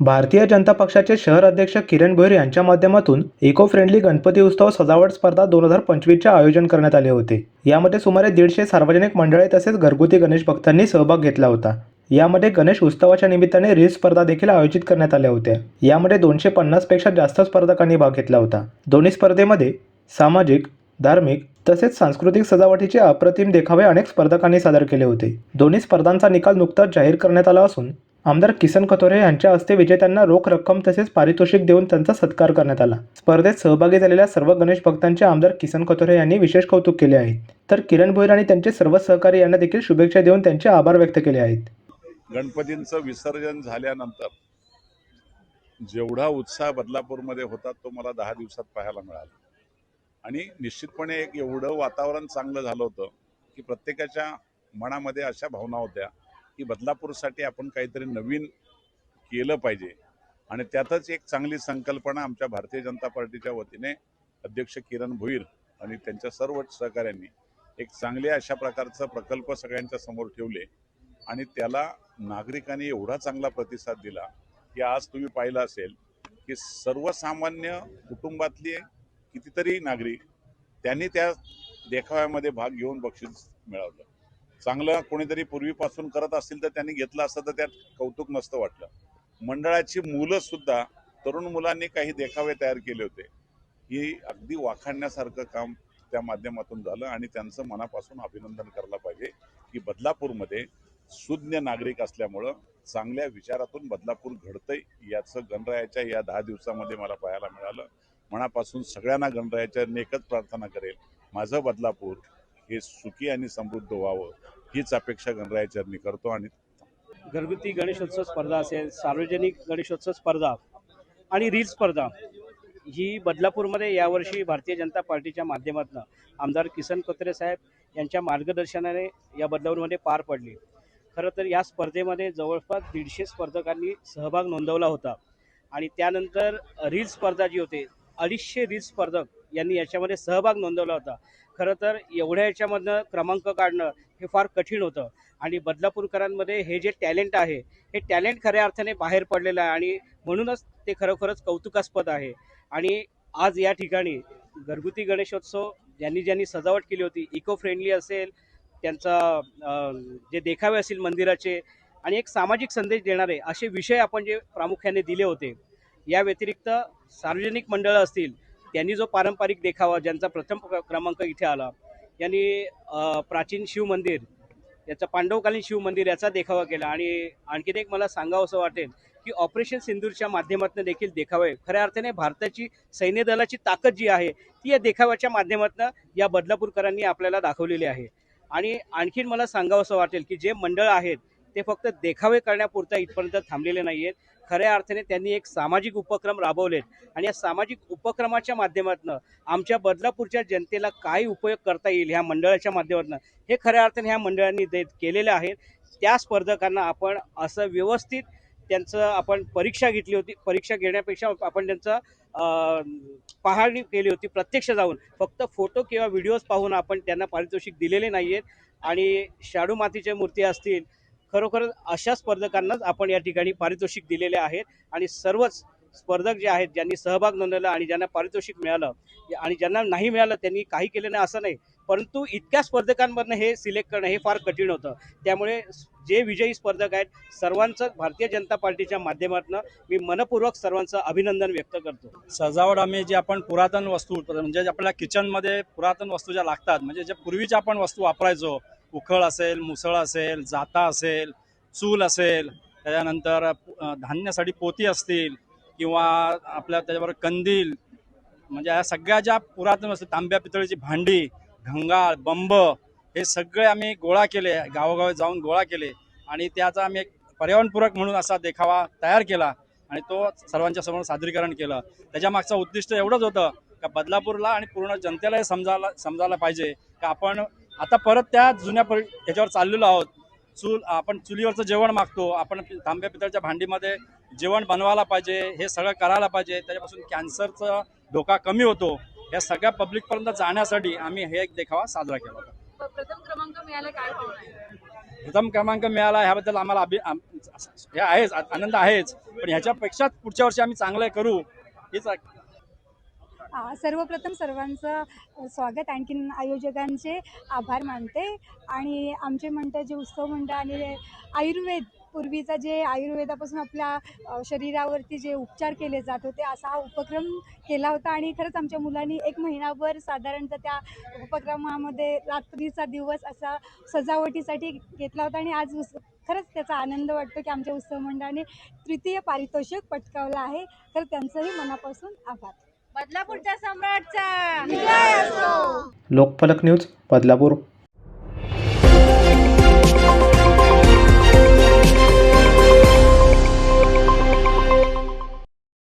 भारतीय जनता पक्षाचे शहर अध्यक्ष किरण भोईर यांच्या माध्यमातून इको फ्रेंडली गणपती उत्सव सजावट स्पर्धा दोन हजार पंचवीसचे आयोजन करण्यात आले होते. यामध्ये सुमारे दीडशे सार्वजनिक मंडळे तसेच घरगुती गणेश भक्तांनी सहभाग घेतला होता. यामध्ये गणेश उत्सवाच्या निमित्ताने रील स्पर्धा देखील आयोजित करण्यात आल्या होत्या. यामध्ये दोनशे पन्नासपेक्षा जास्त स्पर्धकांनी भाग घेतला होता. दोन्ही स्पर्धेमध्ये सामाजिक धार्मिक तसेच सांस्कृतिक सजावटीचे अप्रतिम देखावे अनेक स्पर्धकांनी सादर केले होते. दोन्ही स्पर्धांचा निकाल नुकताच जाहीर करण्यात आला असून आमदार किसन कथोरे यांच्या हस्ते विजेत्यांना रोख रक्कम तसेच पारितोषिक देऊन त्यांचा सत्कार करण्यात आला. स्पर्धेत सहभागी झालेल्या सर्व गणेश भक्तांचे आमदार किसन कथोरे यांनी विशेष कौतुक केले आहे. तर किरण भोईर आणि त्यांचे सर्व सहकारी यांना देखील शुभेच्छा देऊन त्यांचे आभार व्यक्त केले आहेत. गणपतींचं विसर्जन झाल्यानंतर जेवढा उत्साह बदलापूरमध्ये होता तो मला दहा दिवसात पाहायला मिळाला. आणि निश्चितपणे एक एवढं वातावरण चांगलं झालं होतं की प्रत्येकाच्या मनामध्ये अशा भावना होत्या की बदलापूरसाठी आपण काहीतरी नवीन केलं पाहिजे. आणि त्यातच एक चांगली संकल्पना आमच्या भारतीय जनता पार्टीच्या वतीने अध्यक्ष किरण भोईर आणि त्यांच्या सर्व सहकाऱ्यांनी एक चांगल्या अशा प्रकारचा प्रकल्प सगळ्यांच्या समोर ठेवले आणि त्याला नागरिकांनी एवढा चांगला प्रतिसाद दिला की आज तुम्ही पाहिलं असेल की सर्वसामान्य कुटुंबातले कितीतरी नागरिक त्यांनी त्या देखाव्यामध्ये भाग घेऊन बक्षीस मिळवलं. चांगलं कोणीतरी पूर्वीपासून करत असतील तर त्यांनी घेतलं असतं तर त्यात कौतुक नसतं वाटलं. मंडळाची मुलं सुद्धा तरुण मुलांनी काही देखावे तयार केले होते. ही अगदी वाखाणण्यासारखं काम त्या माध्यमातून झालं आणि त्यांचं मनापासून अभिनंदन करायला पाहिजे की बदलापूरमध्ये सुज्ञ नागरिक असल्यामुळं चांगल्या विचारातून बदलापूर घडतंय याचं गणरायाच्या या दहा दिवसामध्ये मला पाहायला मिळालं. मनापासून सगळ्यांना गणरायाच्या एकच प्रार्थना करेल. माझं बदलापूर हे सुखी आणि समृद्ध व्हावं हीच अपेक्षा गणरायाचरणी करतो आणि घरगुती गणेशोत्सव स्पर्धा असेल सार्वजनिक गणेशोत्सव स्पर्धा आणि रील स्पर्धा ही बदलापूरमध्ये यावर्षी भारतीय जनता पार्टीच्या माध्यमातून आमदार किसन कोत्रे साहेब यांच्या मार्गदर्शनाने या बदलापूरमध्ये पार पडली. खरं तर या स्पर्धेमध्ये जवळपास दीडशे स्पर्धकांनी सहभाग नोंदवला होता आणि त्यानंतर रील स्पर्धा जी होते अडीचशे रील स्पर्धक यांनी याच्यामध्ये सहभाग नोंदवला होता. खरं तर एवढ्या याच्यामधनं क्रमांक काढणं हे फार कठीण होतं. आणि बदलापूरकरांमध्ये हे जे टॅलेंट आहे हे टॅलेंट खऱ्या अर्थाने बाहेर पडलेलं आहे आणि म्हणूनच ते खरोखरच कौतुकास्पद आहे. आणि आज या ठिकाणी घरगुती गणेशोत्सव ज्यांनी ज्यांनी सजावट केली होती इको फ्रेंडली असेल त्यांचा जे देखावे असतील मंदिराचे आणि एक सामाजिक संदेश देणारे असे विषय आपण जे प्रामुख्याने दिले होते या व्यतिरिक्त सार्वजनिक मंडळं असतील त्यांनी जो पारंपरिक देखावा ज्यांचा प्रथम क्रमांक इथे आला यांनी प्राचीन शिव मंदिर याचा पांडवकालीन शिव मंदिर याचा देखावा केला. आणि आणखीन एक मला सांगावं असं वाटेल की ऑपरेशन सिंदूरच्या माध्यमातून देखील देखावे खऱ्या अर्थाने भारताची सैन्य दलाची ताकद जी आहे ती या देखाव्याच्या माध्यमातून या बदलापूरकरांनी आपल्याला दाखवलेली आहे. आणि आणखीन मला सांगावं असं वाटेल की जे मंडळ आहेत ते फक्त देखावे करण्यापुरता इथपर्यंत थांबलेले नाही आहेत खऱ्या अर्थाने त्यांनी एक सामाजिक उपक्रम राबवलेत. आणि या सामाजिक उपक्रमाच्या माध्यमातून आमच्या बदलापूरच्या जनतेला काय उपयोग करता येईल ह्या मंडळाच्या माध्यमातून हे खऱ्या अर्थाने ह्या मंडळांनी दे केलेलं आहे त्या स्पर्धकांना आपण असं व्यवस्थित त्यांचं आपण परीक्षा घेतली होती. परीक्षा घेण्यापेक्षा आपण त्यांचं पाहणी केली होती प्रत्यक्ष जाऊन. फक्त फोटो किंवा व्हिडिओज पाहून आपण त्यांना पारितोषिक दिलेले नाही आहेत आणि शाडू मातीच्या मूर्ती असतील खरोखर अशा स्पर्धकांनाच आपण या ठिकाणी पारितोषिक दिलेले आहेत. आणि सर्वच स्पर्धक जे आहेत ज्यांनी सहभाग नोंदवला आणि ज्यांना पारितोषिक मिळालं आणि ज्यांना नाही मिळालं त्यांनी काही केलं नाही असं नाही. परंतु इतक्या स्पर्धकांमधनं हे सिलेक्ट करणं हे फार कठीण होतं. त्यामुळे जे विजयी स्पर्धक आहेत सर्वांचं भारतीय जनता पार्टीच्या माध्यमातून मी मनपूर्वक सर्वांचं अभिनंदन व्यक्त करतो. सजावट आम्ही जे आपण पुरातन वस्तू म्हणजे जे आपल्या किचनमध्ये पुरातन वस्तू ज्या लागतात म्हणजे ज्या पूर्वीच्या आपण वस्तू वापरायचो उखळ असेल मुसळ असेल जाता असेल चूल असेल त्याच्यानंतर धान्यासाठी पोती असतील किंवा आपल्या त्याच्याबरोबर कंदील म्हणजे या सगळ्या ज्या पुरातन असतील तांब्या पितळीची भांडी घंगाळ बंब हे सगळे आम्ही गोळा केले गावोगावी जाऊन गोळा केले आणि त्याचा आम्ही एक पर्यावरणपूरक म्हणून असा देखावा तयार केला आणि तो सर्वांच्या समोर सादरीकरण केलं. त्याच्या मागचं उद्दिष्ट एवढंच होतं का बदलापूरला आणि पूर्ण जनतेला हे समजायला समजायला पाहिजे का आपण आता परत त्या जुन्या परि ह्याच्यावर चाललेलो आहोत. चूल आपण चुलीवरचं जेवण मागतो. आपण तांब्या पितळच्या भांडीमध्ये जेवण बनवायला पाहिजे हे सगळं करायला पाहिजे. त्याच्यापासून कॅन्सरचा धोका कमी होतो. या सगळ्या पब्लिकपर्यंत जाण्यासाठी आम्ही हे एक देखावा साजरा केला होता. प्रथम क्रमांक मिळाला काय प्रथम क्रमांक मिळाला ह्याबद्दल आम्हाला अभि हे आहेच आनंद आहेच. पण ह्याच्यापेक्षा पुढच्या वर्षी आम्ही चांगलं करू हीच सर्वप्रथम सर्वांचं स्वागत. आणखीन आयोजकांचे आभार मानते. आणि आमचे म्हणतं जे उत्सव मंडळ आणि आयुर्वेद पूर्वीचा जे आयुर्वेदापासून आपल्या शरीरावरती जे उपचार केले जात होते असा हा उपक्रम केला होता. आणि खरंच आमच्या मुलांनी एक महिनाभर साधारणतः त्या उपक्रमामध्ये रात्रीचा दिवस असा सजावटीसाठी घेतला होता. आणि आज उस खरंच त्याचा आनंद वाटतो की आमच्या उत्सव मंडळाने तृतीय पारितोषिक पटकावलं आहे. तर त्यांचंही मनापासून आभार. बदलापूरच्या सम्राटचा. लोकफलक न्यूज बदलापूर.